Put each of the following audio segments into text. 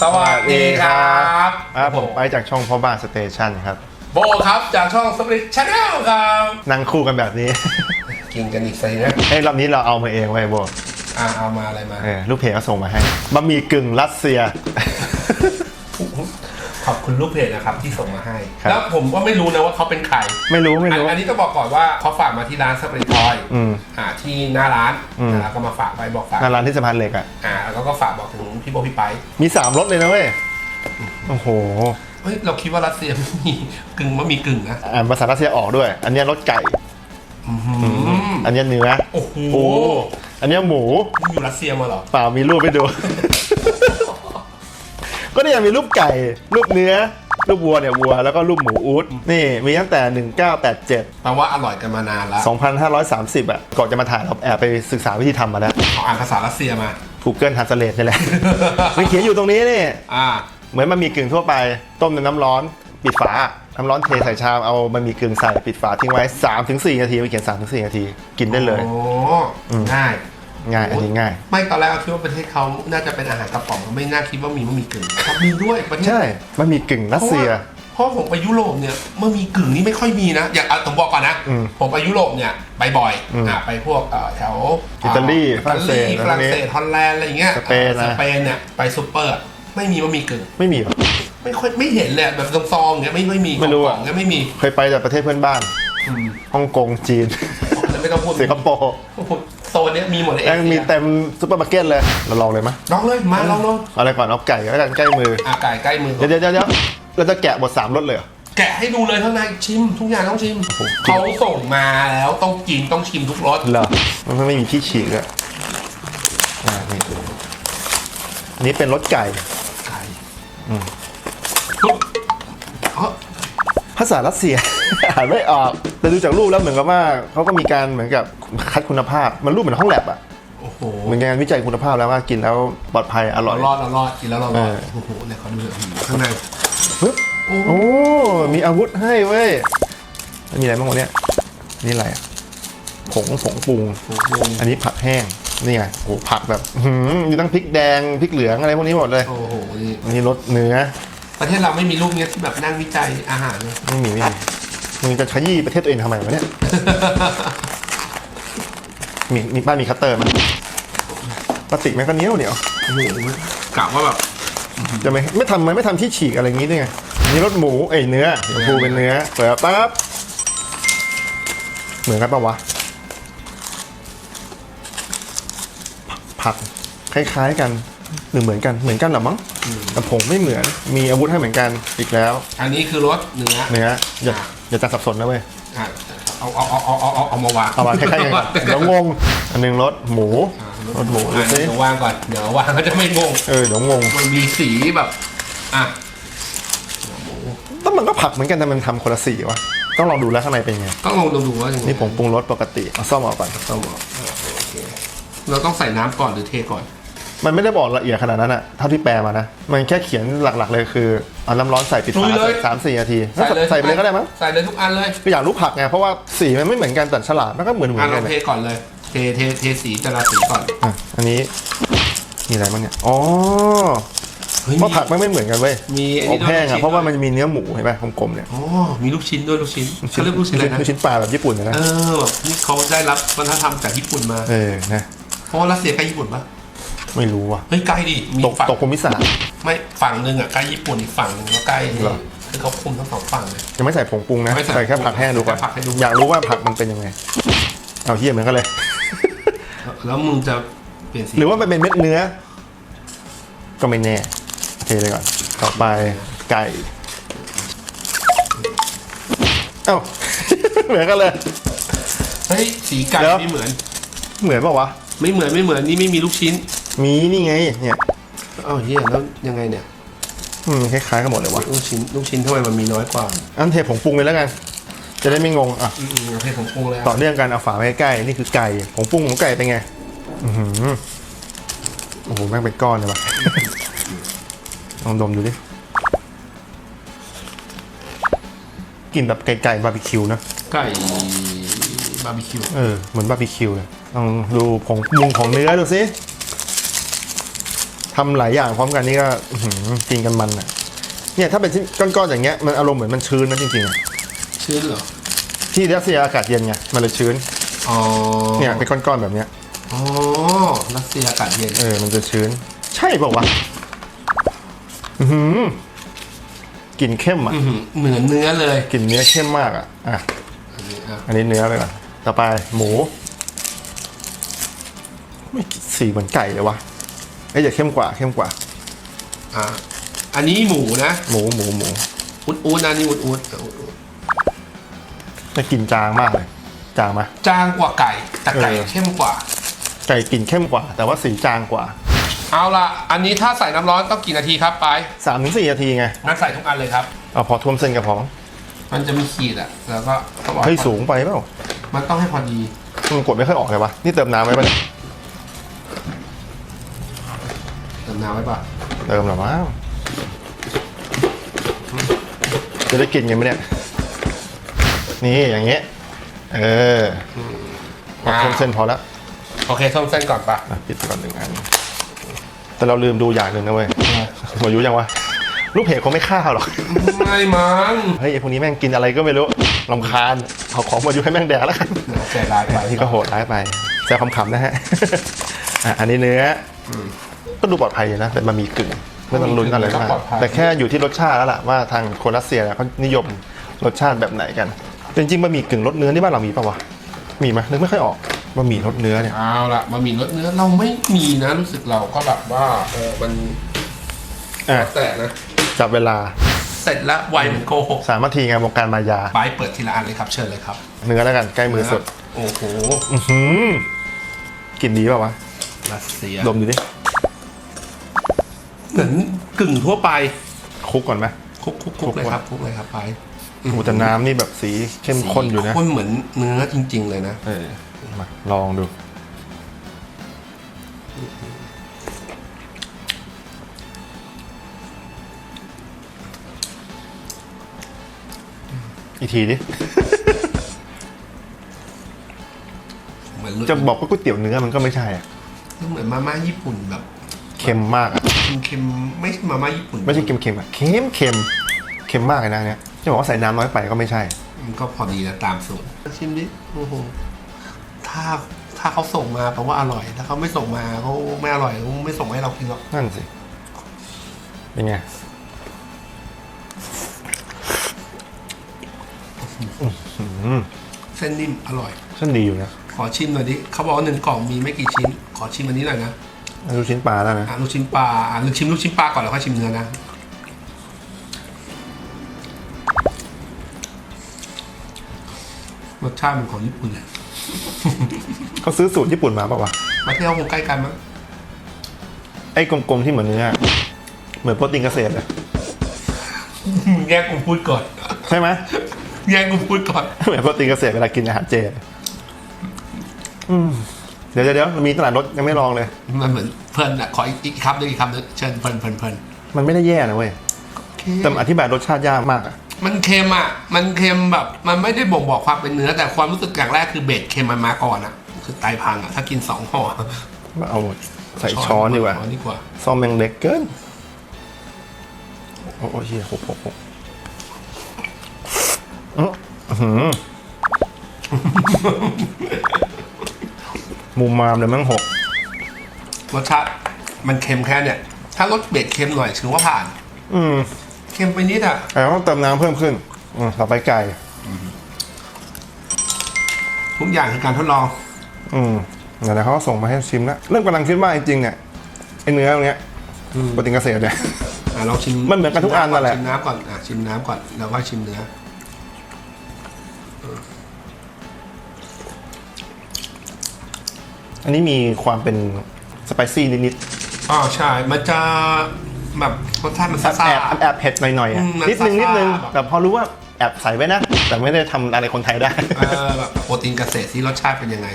สวัสดีครับครับผมไปจากช่องพ่อบ้านสเตชันครับ โบครับจากช่องสปริตชาแนลครับนั่งคู่กันแบบนี้ กินกันอีกสินะเอ้ยรอบนี้เราเอามาเองไว้โบอ่าเอามาอะไรมา เออลูกเพจก็ส่งมาให้บะหมี่กึ่งรัสเซีย ขอบคุณลูกเพจนะครับที่ส่งมาให้ ครับ แล้วผมก็ไม่รู้นะว่าเขาเป็นใครไม่รู้ไม่รู้ อันอันนี้ก็บอกก่อนว่าเขาฝากมาที่ร้านสปริตทอยอืมอ่าที่หน้าร้านอืม แล้วก็มาฝากไปบอกฝาก งานร้านที่สะพานเหล็กอะ อ่าแล้วก็ฝากบอกถึงพี่โบพี่ไปมีสามรสเลยนะเว้ย โอ้โหเฮ้ยเราคิดว่ารัสเซียไม่มีกึ่งว่ามีกึ่งนะอ่านภาษารัสเซียออกด้วย อันเนี้ยรสไก่ อื้อหืออันเนี้ยเนื้อโอ้โหโอ้อันเนี้ยหมู มึงอยู่รัสเซียมาเหรอ เปล่ามีรูปให้ดู ก็เนี่ยมีรูปไก่ รูปเนื้อ รูปวัวเนี่ยวัว แล้วก็รูปหมูอูดนี่มีตั้งแต่ 1987 แปลว่าอร่อยกันมานานแล้ว2530 อะ ก่อนจะมาถ่ายเราแอบไปศึกษาวิธีทำมาแล้ว เขาอ่านภาษารัสเซียมา Google Translate นี่แหละ มันเขียนอยู่ตรงนี้นี่ อ่า เหมือนมันมีกึ่งทั่วไป ต้มในน้ำร้อน ปิดฝาน้ำร้อนเทใส่ชามเอามันมีกึ่งใส่ปิดฝาทิ้งไว้ 3-4 นาทีมันเขียน 3-4 นาที กินได้เลย โอ้ ง่าย ง่ายอันนี้ง่าย ไม่ตอนแรกเราคิดว่าประเทศเขาน่าจะเป็นอาหารกระป๋องไม่น่าคิดว่ามีมะหมี่กึ่งครับมีด้วยประเทศใช่มันมีกึ่งรัสเซียเพราะว่าเพราะผมไปยุโรปเนี่ยมะหมี่กึ่งนี่ไม่ค่อยมีนะ อย่างอะผมบอกก่อนนะ อืมผมไปยุโรปเนี่ยไปบ่อยอืมอะไปพวกเอ่อแถวอิตาลีอิตาลีฝฝรั่รั่งงเศเศสสฮอลแลนด์อะไรอย่างเงี้ยสเปนนะสเปนเนี่ยไปซูเปอร์ไม่มีมะหมี่กึ่งไม่มีหรอ ไม่ค่อยไม่เห็นเลยแบบซองๆเนี่ยไม่ไม่มีไม่รู้กอะล่องๆเนี่ยไม่มีเคยไปแต่ประเทศเพื่อนบ้านอืมฮ่องกงจีน แล้วไม่ต้องพูด สิงคโปร์โซนเนี้ยมีหมดเลยเอยังเชีมียเต็มซุปเปอร์มาร์เก็ตเลย เราลองเลยไหมลองเลยมาลองลองเอาอะไรก่อนเอาไก่แล้วกันใกล้มืออะไก่ใกล้มือเดี๋ยวเดี๋ยวเดี๋ยวเราจะแกะบทสามรสเลยเหรอแกะให้ดูเลยข้างในชิม ทุกอย่างต้องชิมเขาส่งมาแล้วต้องกินต้องชิมทุกรสเหรอมันไม่มีที่ฉีกเลยอ่านี่อันนี้เป็นรสไก่ไก่อืมปุ๊บอ๋อภาษารัสเซียอ่านไม่ออก แต่ดูจากรูปแล้วเหมือนกับว่าเขาก็มีการเหมือนกับคัดคุณภาพ มันรูปเหมือนห้องแลบอะโอ้โหเหมือนการวิจัยคุณภาพแล้วว่ากินแล้วปลอดภัยอร่เราอยรอดเรารอดกินแล้วเรารอดเออโอ้โหเนี่ยเขาดูเลยข้างในปึ๊บโอ้โหโอ้ มีอาวุธให้เว้ยมันมีอะไรบ้างวะเนี่ยนี่อะไรอะผงผงปรุงโอ้โหอันนี้ผักแห้ง นี่ไงโอ้ผักแบบอื้อหือมีทั้งพริกแดงพริกเหลืองอะไรพวกนี้หมดเลย โอ้โหนี่อันนี้รสเนื้อ ประเทศเราไม่มีรูปเนี้ยที่แบบนั่งวิจัยอาหารเลยไม่มีไม่มี มึงจะขยี้ประเทศตัวเองทำไมวะเนี่ย มีมีบ้านมีคัตเตอร์ไหมพลาสติกแม่งก็เหนียวเหนียวโอ้โหกะว่าแบบจะไม่ไม่ทำไมไม่ทำที่ฉีกอะไรอย่างนี้ด้วยไงอันนี่รสหมูเอ้ยเนื้อเดี๋ยวพูเป็นเนื้อเปิดปั๊บเหมือนกันปะวะ ผักคล้ายๆกันหรือเหมือนกันเหมือนกันเหรอมั้งแต่ผงไม่เหมือนมีอาวุธให้เหมือนกันอีกแล้ว อันนี้คือรสเนื้อเนื้ออย่า อย่าจะสับสนนะเว้ยอะเอาเอาเอาเอาเอาเอาเอามาวางเอามาคล้ายๆกันก่อนเดี๋ยวงงอันหนึงรสหมูรสหมูดูอะสิเดี๋ยววางก่อนเดี๋ยววางก็จะไม่งงเออเดี๋ยวงงมันมีสีแบบอะแต่มันก็ผักเหมือนกันแต่มันทำคนละสีวะต้องลองดูแล้วข้างในเป็นไงต้องลองดูดูว่ายังไงนี่ผงปรุงรสปกติเอาซ่อมออกก่อนต้องบอกโอเคเราต้องใส่น้ำก่อนหรือเทก่อน มันไม่ได้บอกละเอียดขนาดนั้นอะเท่าที่แปลมานะ มันแค่เขียนหลักๆเลยคือเอาน้ำร้อนใส่ปิดลุฝายเลย สามสี่นาทีใส่เลยใส่ไปเลยก็ได้มั้งใส่เลยทุกอันเลยก็อยากรู้ผักไงเพราะว่าสีมันไม่เหมือนกันแต่ฉลากมันก็เหมือนเหมืออะนเรากันเทเนี่ยก่อนเลย เทเทเทสีแต่ละสีก่อนอะอันนี้มีอะไรบ้างเนี่ยอ๋อเฮ้ยเพราะผักมันไม่เหมือนกันเว้ยมีอันอนี้บแห้งด้วยอะเพราะว่ามันจะมีเนื้อหมูเห็นป่ะกลมๆเนี่ยอ๋อมีลูกชิ้นด้วยลูกชิ้นเขาเรียกลูกชิ้นอะไรนะ ลูกชิ้นปลาแบบญี่ปุ่นนะนะเออแบบนี่เขาได้รับวัฒนธรรมจากญี่ปุ่นมา เออนะเพราะว่ารัสเซียใกล้ญี่ปุ่นปะ ไม่รู้ว่ะเฮ้ยใกล้ดิมีตกฝั่งตกภูมิศาสตร์ไม่ฝั่งหนึ่งอะใกล้ญี่ปุ่นอีกฝั่งหนึ่งก็ใกล้นี่เหรอคือเขาคุมทั้งสองฝั่งเลย ยังไม่ใส่ผงปรุงนะไม่ใส่ใส่แค่ผักแห้งดูก่อน แค่ผักให้ดู อยากรู้ว่าผักมันเป็นยังไง เอาเฮียเหมือนกันเลยแล้วมึงจะเปลี่ยนสีหรือว่ามันเป็นเม็ดเนื้อ ก็ไม่แน่เทเลยก่อน ต่อไปไก่ เอ้า เหมือนกันเลย เฮ้ยสีไก่เดี๋ยว ไม่เหมือน เหมือนเปล่าวะ ไม่เหมือนไม่เหมือนนี่ไม่มีลูกชิ้น มีนี่ไง เนี่ยอ้าวเฮียแล้วยังไงเนี่ยอืมคล้ายๆกันหมดเลยวะลูกชิ้นลูกชิ้นทำไมมันมีน้อยกว่าอันเทผงปรุงเลยแล้วกัน จะได้ไม่งงอะอืมๆโอเคผมปรุงแล้วต่อเนื่องกันเอาฝาไว้ใกล้ๆนี่คือไก่ผงปรุงของไก่เป็นไงอือหือโอ้โหแม่งเป็นก้อนเลยวะ ลองดมดูดิกลิ่นแบบไก่ๆบาร์บีคิวนะ ไก่บาร์บีคิวเออเหมือนบาร์บีคิวเลยลองดูผงปรุงของเนื้อดูสิ ทำหลายอย่างพร้อมกันนี่ก็อื้อหือกินกันมันอะ เนี่ยถ้าเป็นชิ้นก้อนๆอย่างเงี้ยมันอารมณ์เหมือนมันชื้นนะจริงๆอะชื้นเหรอ ที่รัสเซียอากาศเย็นไงมันเลยชื้น อ๋อเนี่ยเป็นก้อนๆแบบเนี้ยอ๋อรัสเซียอากาศเย็น เออมันจะชื้น ใช่เปล่าวะอือหือกลิ่นเข้มอะอื้อหือเหมือนเนื้อเลยกลิ่นเนื้อเข้มมากอะอะ อันนี้อะอันนี้เนื้อเลยก่อนต่อไปหมู ไม่สีเหมือนไก่เลยวะ เอ้ยจะเข้มกว่าเข้มกว่า อะอันนี้หมูนะหมูหมูหมูอุดอุดๆนะนี่อุดอุดอุดอุดแต่กลิ่นจางมากเลย จางไหม จางกว่าไก่แต่ไก่เออ เข้มกว่า ไก่กลิ่นเข้มกว่า แต่ว่าสีจางกว่าเอาล่ะอันนี้ถ้าใส่น้ำร้อนต้องกี่นาทีครับไปสามถึงสี่นาทีไงงั้นใส่ทุกอันเลยครับ เอาพอท่วมเส้นกระเพาะมันจะมีขีดอะแล้วก็เขาบอกเฮ้ยสูงไปเปล่ามันต้องให้พอดีมันกดไม่ค่อยออกเลยวะนี่เติมน้ำไว้ปะเนี่ย เติม น้ำไว้ป่ะเติมหรอมั้งจะได้กินกันไหมเนี่ย นี่อย่างเงี้ย เออพอท่วมเส้นพอแล้วโอเคท่วมเส้นก่อนป่ะอะปิดก่อนหนึ่งอัน แต่เราลืมดูอย่างหนึ่งนะเว้ยหมดอายุยังวะ ลูกเพจคงไม่ฆ่าหรอก ไม่มั้ง เฮ้ยไอพวกนี้แม่งกินอะไรก็ไม่รู้ลำคาญเอาของหมดอายุให้แม่งแดกแล้วกันใจร้ายไปนี่ก็โหดร้ายไปแซวคำๆนะฮะ อะอันนี้เนื้ออ ก็ดูปลอดภัยอยู่นะเป็นบะหมี่กึ่งไม่ต้องลุ้นอะไรมาก แต่แค่อยู่ที่รสชาติแล้วล่ะว่าทางคนรัสเซียเนี่ยเขานิยมรสชาติแบบไหนกันแต่จริงๆบะหมี่กึ่งรสเนื้อที่บ้านเรามีปะวะ มีไหมนึกไม่ค่อยออกบะหมี่รสเนื้อเนี่ย เอาล่ะมามีรสเนื้อเราไม่มีนะรู้สึกเราก็แบบว่าเออมันอะแต่นะ จับเวลาเสร็จแล้วไวเหมือนโกหกสามนาทีไงวงการมายา ไปเปิดทีละอันเลยครับเชิญเลยครับเนื้อแล้วกันใกล้มือสุด โอ้โหอื้อหือกลิ่นดีเปล่าวะรัสเซียดมดูดิ เหมือนกึ่งทั่วไปคลุกก่อนไหม คุกคุกคุกเลยครับคุกเลยครับไปโอ้แต่น้ำนี่แบบสีเข้มข้นอยู่นะข้นเหมือนเนื้อจริง ๆ เลยนะ เออมาลองดู อีกทีดิ เหมือนจะบอกว่าก๋วยเตี๋ยวเนื้อมันก็ไม่ใช่อะเหมือนมาม่าญี่ปุ่นแบบ เค็มมากอะ เค็มๆ ไม่ใช่มาม่าญี่ปุ่นไม่ใช่เค็มเค็มๆอะเค็มเค็มเค็มมากเลยนะเนี่ยจะบอกว่าใส่น้ำน้อยไปก็ไม่ใช่ มันก็พอดีนะตามสูตร ชิมดิ โอ้โห ถ้าถ้าเขาส่งมาแปลว่าอร่อย ถ้าเขาไม่ส่งมาเขาไม่อร่อยเขาไม่ส่งมาให้เรากินหรอกนั่นสิเป็นไงอื้อหือเส้นนิ่มอร่อย เส้นดีอยู่นะ ขอชิมหน่อยดิเขาบอกว่าหนึ่งกล่องมีไม่กี่ชิ้น ขอชิมอันนี้หน่อยนะ ลูกชิ้นปลาแล้วนะอะลูกชิ้นปลาอะลูกชิมลูกชิ้นปลาก่อนแล้วค่อยชิมเนื้อนะรสชาติมันของญี่ปุ่นเลยเขาซื้อสูตรญี่ปุ่นมาเปล่าวะมาเที่ยวคงใกล้กันมั้งไอ้กลมๆที่เหมือนเนื้อเหมือนโปรตีนเกษตรอะแยกกูพูดก่อนใช่ไหมแยกกูพูดก่อนเหมือนโปรตีนเกษตรเวลากินอาหารเจอืม เดี๋ยวเดี๋ยวเดี๋ยวมีตลาดรถยังไม่ลองเลย มันเหมือนเพลินอะขออีกอีกคำหนึงอีกคำหนึงเชิญเพลินเพลินเพลินมันไม่ได้แย่นะเว้ยแต่มันอธิบายรสชาติยากมากอะมันเค็มอะ มันเค็มแบบ มันไม่ได้บ่งบอกความเป็นเนื้อ แต่ความรู้สึกอย่างแรกคือเบสเค็มมันมาก่อนอะ คือไตพังอะ ถ้ากินสองห่อมาเอาใส่ช้อนดีกว่าช้อนดีกว่า ซ่อมแมงเล็กเกินโอ้โหเฮียหกหกหกอื้อหือ มุมมามเลยมั้งหกรสชาติมันเค็มแค่เนี่ย ถ้ารสเบสเค็มหน่อยถือว่าผ่าน อืมเค็มไปนิดอะแต่ต้องเติมน้ำเพิ่มขึ้น อืมต่อไปไก่ ทุกอย่างคือการทดลอง อืมเดี๋ยวเขาก็ส่งมาให้ชิมแล้วเริ่มกำลังคิดว่าจริงๆเนี่ยไอเนื้อตรงเนี้ยโปรตีนเกษตรเนี่ย อะลองชิมมันเหมือนกันทุกอันนั่นแหละ ชิมน้ำก่อนอะชิมน้ำก่อนแล้วก็ชิมเนื้อ อันนี้มีความเป็นสไปซี่นิดอ๋อใช่ มันจะแบบรสชาติมันๆแอบซ่าแอบแอบเผ็ดหน่อยๆอะอืมมันนิดนึงนิดนึงซ่าๆแบบ แต่พอรู้ว่าแอบใส่ไว้นะ แต่ไม่ได้ทำอะไรคนไทยได้ๆเออแบบโปรตีนเกษตรที่รสชาติเป็นยังไง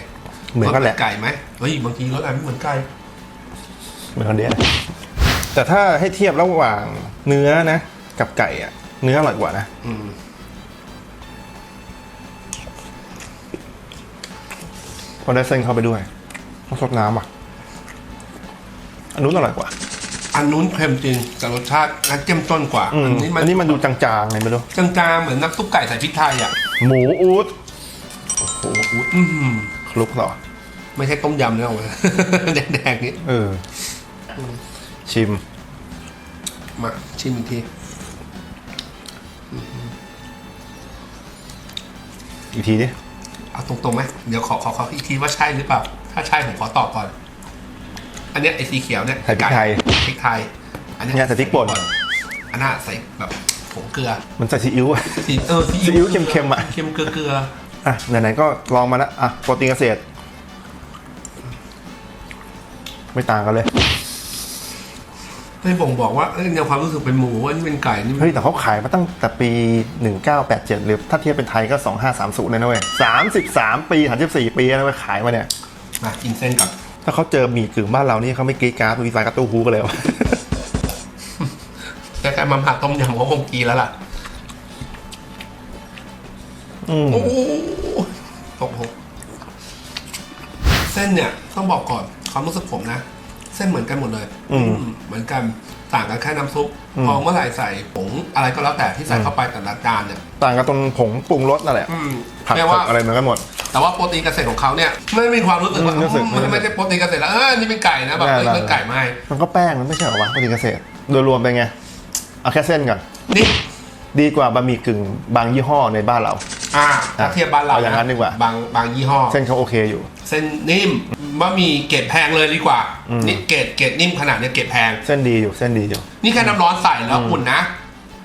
เหมือนกันแหละ รสไก่ไหมเฮ้ยบางทีรสอะไรไม่เหมือนไก่ เหมือนกันเดียแต่ถ้าให้เทียบระหว่างเนื้อนะ กับไก่อะเนื้ออร่อยกว่านะอืมเพราะได้เส้นเข้าไปด้วย ต้องซดน้ำอะ อันนู้นอร่อยกว่า อันนู้นเค็มจริงแต่รสชาติอันเจ้มจนกว่าอืมอันนี้มัอันนนี้มันดูจางๆไงไม่รู้ จางๆเหมือนน้ำซุปไก่ใส่พริกไทยอะหมูอูดโอ้โหอื้อหือคลุกเหรอ ไม่ใช่ต้มยำนะออกมาแดงๆนี้เออ ชิม มาชิมอีกทีอีกทีดิ เอาตรงๆไหมเดี๋ยวขอขอขออีกทีว่าใช่หรือเปล่า ถ้าใช่ผมขอตอบก่อน อันเนี้ยไอ้สีเขียวเนี่ยใส่พริกไทยพริกไทย อันเนี้เนี่ยใส่พริกป่น อันน่ะใส่แบบผงเกลือมันใส่ซีอิ๊วอะ สีเออซีซีอิ๊วเค็มๆอะ เค็มเกลือเกลืออะไหนๆก็ลองมาแล้วอะโปรตีนเกษตร ไม่ต่างกันเลย ให้บ่งบอกว่าเอ้ยแนวความรู้สึกเป็นหมูว่านี่เป็นไก่นี่มันเฮ้ย แต่เขาขายมาตั้งแต่ปี 1987 หรือถ้าเทียบเป็นไทยก็ 2530เลยนะเว้ย33 ปี 34 ปีนะเว้ยขายมาเนี่ย มากินเส้นกับถ้าเขาเจอหมี่กึ่งบ้านเรานี่เขาไม่กรีดกราร์ดมีไฟกระตู้ฮูกันเลยวะ แค่ๆมาผัดต้มยำเขาคงกีแล้วล่ะอืมโอ้โหตกหกเส้นเนี่ยต้องบอกก่อนความรู้สึกผมนะ เส้นเหมือนกันหมดเลย อืม เหมือนกันต่างกันแค่น้ำซุปอืม พอเมื่อไหร่ใส่ผงอะไรก็แล้วแต่ที่ใส่เข้าไปแต่ละจานเนี่ยต่างกันตรงผงปรุงรสนั่นแหละอืมผักแปลผัว่ากอะไรเหมือนกันหมด แต่ว่าโปรตีนเกษตรของเขาเนี่ยไม่มีความรู้สึกว่าอืมรู้สึก อืมมันไม่ใช่โปรตีนเกษตรแล้วเออนี่เป็นไก่นะแบบได้เออได้เป็นไก่ไม่มันก็แป้งมันไม่ใช่เหรอวะโปรตีนเกษตรโดยรวมเป็นไง เอาแค่เส้นก่อน นี่ดีกว่าบะหมี่กึ่งบางยี่ห้อในบ้านเรา อ่าถ้าเทียบบ้านเราเอาอย่างนั้นดีกว่า บางบางยี่ห้อ เส้นเขาโอเคอยู่ เส้นนิ่ม บะหมี่เกรดแพงเลยดีกว่าอืมนี่เกรดเกรดนิ่มขนาดเนี้ยเกรดแพง เส้นดีอยู่เส้นดีอยู่ นี่แค่น้ำร้อนใส่แล้วอุ่นนะ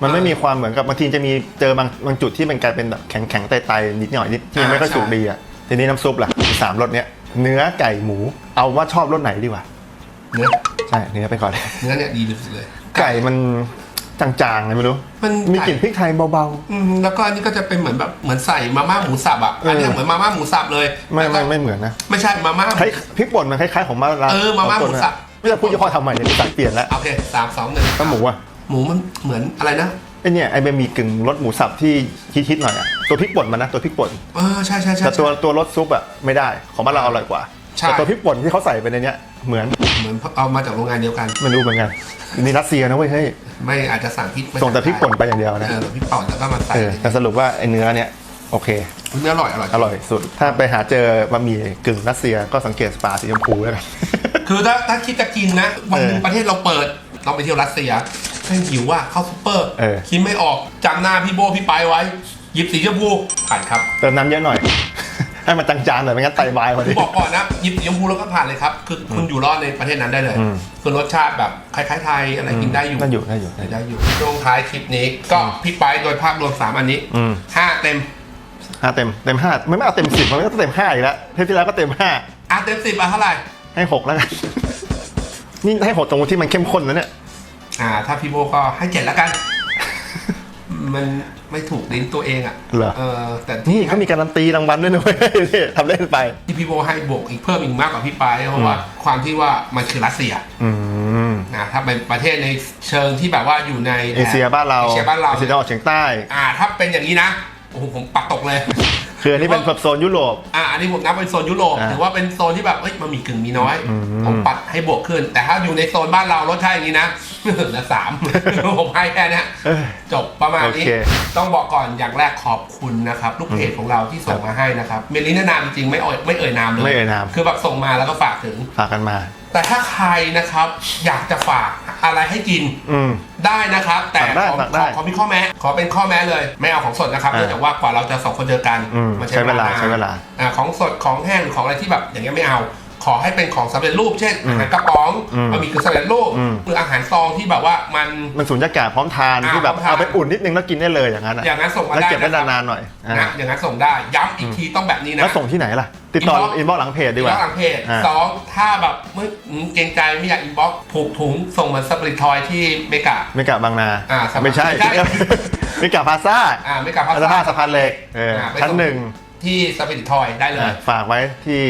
มันไม่มีความเหมือนกับบางทีจะมีเจอบางบางจุดที่มันกลายเป็นแบบแข็งแข็งๆไตๆนิดหน่อยนิดที่ยังไม่ค่อยสุกดีอะทีนี้น้ำซุปล่ะมีสามรสเนี้ยเนื้อไก่หมูเอาว่าชอบรสไหนดีกว่าเนื้อใช่เนื้อไปก่อนเนื้อเนี่ยดีที่สุดเลย ไก่มัน จางๆไงไม่รู้ มันมีกลิ่นพริกไทยเบา อืมแล้วก็อันนี้ก็จะเป็นเหมือนแบบเหมือนใส่มาม่าหมูสับอะเอออัอันเนี้ยเหมือนมาม่าหมูสับเลยๆ ไม่แล้วก็ไม่ไม่เหมือนนะไม่ใช่มาม่า คล้ายพริกป่นมันคล้ายๆของมาลาเออมาม่าหมูสับ ไม่จะพูดยี่ห้อทำใหม่เนี่ยสั่งเปลี่ยนแล้วโอเคสามสองหนึ่งก็หมูอะหมูมันเหมือนอะไรนะไอเนี่ยไอบะหมี่กึ่งรสหมูสับที่ฮิตๆหน่อยอะตัวพริกป่นมันนะตัวพริกป่น เออใช่ใช่ใช่ แต่ตัวตัวรสซุปอะไม่ได้ของบ้านเราอร่อยกว่าใช่ แต่ตัวพริกป่นที่เขาใส่ไปในเนี้ยเหมือน เหมือนเอามาจากโรงงานเดียวกันไม่รู้เหมือนกันนี่รัสเซียนะเว้ยเฮ้ยไม่อาจจะสั่งพริกมาส่งแต่พริกป่นไปอย่างเดียวนะเออพริกป่นแล้วก็มาใส่เออแต่สรุปว่าไอเนื้อเนี่ยโอเคเนื้ออร่อยอร่อยอร่อยสุด ถ้าไปหาเจอบะหมี่กึ่งรัสเซียก็สังเกตสปาสีชมพูแล้วกันคือถ้าถ้าคิดจะกินนะวันหนึงเออประเทศเราเปิดเราไปเที่ยวรัสเซียแค่หิวว่าเข้าซุปเปอร์เออคิดไม่ออกจำหน้าพี่โบพี่ไปายไว้หยิบสีชมพูผ่านครับเติมน้ำเยอะหน่อย ให้มันจางๆหน่อยไม่งั้นไตวายพอดี บอกก่อนนะหยิบสีชมพูแล้วก็ผ่านเลยครับคือคุณอยู่รอดในประเทศนั้นได้เลย อืมส่วนรสชาติแบบคล้ายๆไทยอะไรกินได้อยู่ได้อยู่ได้อยู่ได้อยู่ ได้อยู่ช่วงท้ายคลิปนี้ก็พี่ไปายโดยภาพรวมสามอันนี้อืม ห้าเต็มห้าเต็มเต็มห้าไม่ไม่เอาเต็มสิบมันก็เต็มห้าอีกแล้วเทปที่แล้วก็เต็มห้าอะเต็มสิบอะเท่าไหร่ให้หกแล้วกัน นี่ให้หกตรงที่มันเข้มข้นนะเนี่ย อ่า ถ้าพี่โบก็ให้เจ็ดแล้วกัน มัน ไม่ถูกลิ้นตัวเองอะเหรอ เออแต่นี่เขามีการันตีรางวัลด้วยนะเว้ยนี่ทำเล่นไป ที่พี่โบให้บวกอีกเพิ่มอีกมากกว่าพี่ไปายเพราะว่าความที่ว่ามันคือรัสเซียอืม นะถ้าเป็นประเทศในเชิงที่แบบว่าอยู่ในเอเชียบ้านเราเอเชียบ้านเรา เอเชียตะวันออกเฉียงใต้ อ่าถ้าเป็นอย่างนี้นะโอ้โหผมปักตกเลย คืออันนี้เป็นโซนยุโรป อ่าอันนี้ผมนับเป็นโซนยุโรปอ่าถือว่าเป็นโซนที่แบบเอ้ยมันมีกึ่งมีน้อยอืม ผมปัดให้บวกขึ้น แต่ถ้าอยู่ในโซนบ้านเรารสชาติอย่างนี้นะ เหลือสาม ผมให้แค่เนี้ย เอ้ย จบประมาณนี้ โอเคต้องบอกก่อนอย่างแรกขอบคุณนะครับ ลูกเพจของเราที่ส่งมาให้นะครับ เมลินานามจริงๆไม่เอ่ยไม่เอ่ยนามเลยไม่เอ่ยนาม คือแบบส่งมาแล้วก็ฝากถึง ฝากกันมา แต่ถ้าใครนะครับอยากจะฝากอะไรให้กินอืม ได้นะครับ แต่ฝากได้ขอฝากได้ขอขอมีข้อแม้ขอเป็นข้อแม้เลย ไม่เอาของสดนะครับอ่าเนื่องจากว่ากว่าเราจะสองคนเจอกันอืมมันใช้เวลานนใช้เวลาอ่าของสดของแห้งหรือของอะไรที่แบบอย่างเงี้ยไม่เอา ขอให้เป็นของสำเร็จรูป เช่นอืมอาหารกระป๋องอืมบะหมี่กึ่งสำเร็จรูปอืม หรืออาหารซองที่แบบว่า มัน มันสูญญากาศพร้อมทานอ่าที่แบบพร้อมทาน เอาไปอุ่นนิดนึงแล้วกินได้เลยอย่างนั้นอะอย่างนั้นส่งมาแล้วได้เก็บได้นะครับนานๆหน่อยอ่านะอย่างนั้นส่งได้ย้ำอีกทีต้องแบบนี้นะ แล้วส่งที่ไหนล่ะ ติดต่อ inbox อินบ็อกหลังเพจดีกว่า หลังเพจอ่า สองถ้าแบบไม่อืมเกรงใจไม่อยากอินบ็อกผูกถุงส่งเหมือนสปริตทอยที่เมกา ไม่กะบางนาอ่าสะพานไม่ใช่ไม่ใช่ ไม่กะพาซ่าอ่าเมกาพาพาซ่าซ่าสะพานเหล็กเอออ่าไปชั้นส่งหนึ่งที่สปริตทอยได้เลยอะฝากไว้ที่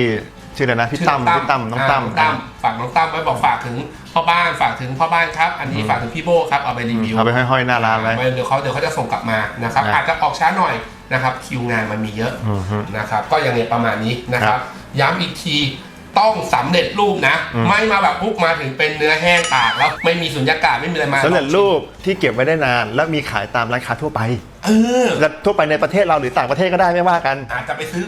ชื่ออะไรนะพี่ชื่อตั้มพี่ตั้มน้องตั้มาตั้มฝากน้องตั้มไว้บอกฝากถึง พ่อบ้านฝากถึงพ่อบ้านครับ อันนี้ฝากถึงพี่โบครับเอาไปรีวิวเอาไปห้อยๆหน้าร้านไว้เดี๋ยวเขาเดี๋ยวเขาจะส่งกลับมานะครับอะอาจจะออกช้าหน่อยนะครับคิวงานมันมีเยอะอือฮึนะครับ ก็ยังไงประมาณนี้นะครัครับบย้ำอีกทีต้องสำเร็จรูปนะ ไม่มาแบบปุ๊บมาถึงเป็นเนื้อแห้งตากแล้วไม่มีสุญญากาศไม่มีอะไรมาสำเร็จรูปที่เก็บไว้ได้นาน แล้วมีขายตามร้านค้าทั่วไป เออและทั่วไปในประเทศเราหรือต่างประเทศก็ได้ไม่ว่ากัน อาจจะไปซื้อ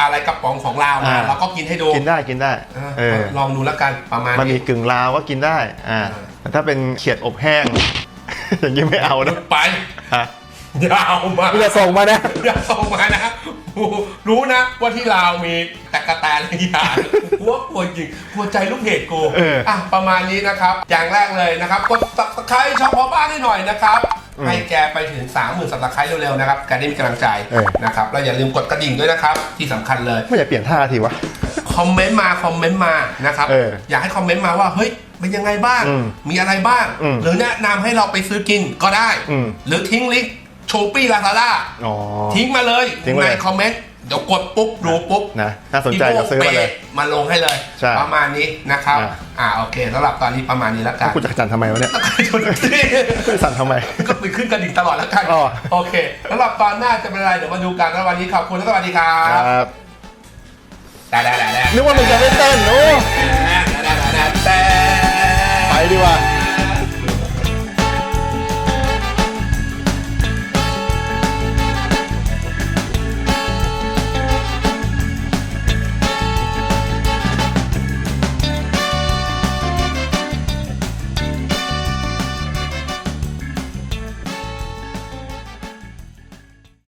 อะไรกระป๋องของเรามาอ่าแล้วก็กินให้ดูกินได้กินได้เออเออลองดูแล้วกันประมาณมันมีนี้กึ่งลาวก็กินได้อ่าอ่าแต่ถ้าเป็นเขียดอบแห้ง อย่างนี้ไม่เอานะไป ฮะอ ย่าเอามาอย่าส่งมานะ อย่าส่งมานะโอ้โหรู้นะว่าที่ลาวมีตะกะแตนอะไรอย่างหัวกลัวจริงกลัวใจลูกเพจกูเอออะประมาณนี้นะครับ อย่างแรกเลยนะครับกดสับสไครต์ช่องพอบ้านให้หน่อยนะครับให้แกไปถึง 3 0,000สับสไครต์เร็วๆนะครับแกได้มีกำลังใจเออ นะครับแล้วอย่าลืมกดกระดิ่งด้วยนะครับ ที่สำคัญเลย ไม่อยากเปลี่ยนท่าทีวะ คอมเมนต์มาคอมเมนต์มานะครับเอออยากให้คอมเมนต์มาว่าเฮ้ยเป็นยังไงบ้าง อืมมีอะไรบ้าง อืมหรือแนะนำให้เราไปซื้อกินก็ได้ อืมหรือทิ้งลิงก์ โชปี้ลาซาด้าอ๋อ ทิ้งมาเลยทิ้งมาในเลยคอมเมนต์เดี๋ยวกดปุ๊บดูปุ๊บนะน่าสนใจจะซื้อมาเลย มาลงให้เลย ใช่ประมาณนี้นะครับ อ่าอ่าโอเคสำหรับตอนนี้ประมาณนี้แล้วกันกูจะจันทำไมวะเนี่ยกูจะสั่นทำไม ก็ไปขึ้นกระดิ่งตลอดแล้วกันอ๋อ โอเคสำหรับตอนหน้าจะเป็นอะไรเดี๋ยวมาดูกันแล้ววันนี้ขอบคุณและสวัสดีครัคบรับแต่แต่แต่แต่นึกว่ามึงจะไม่เต้นโอ้แต่แต่แต่แต่ไปดีกว่า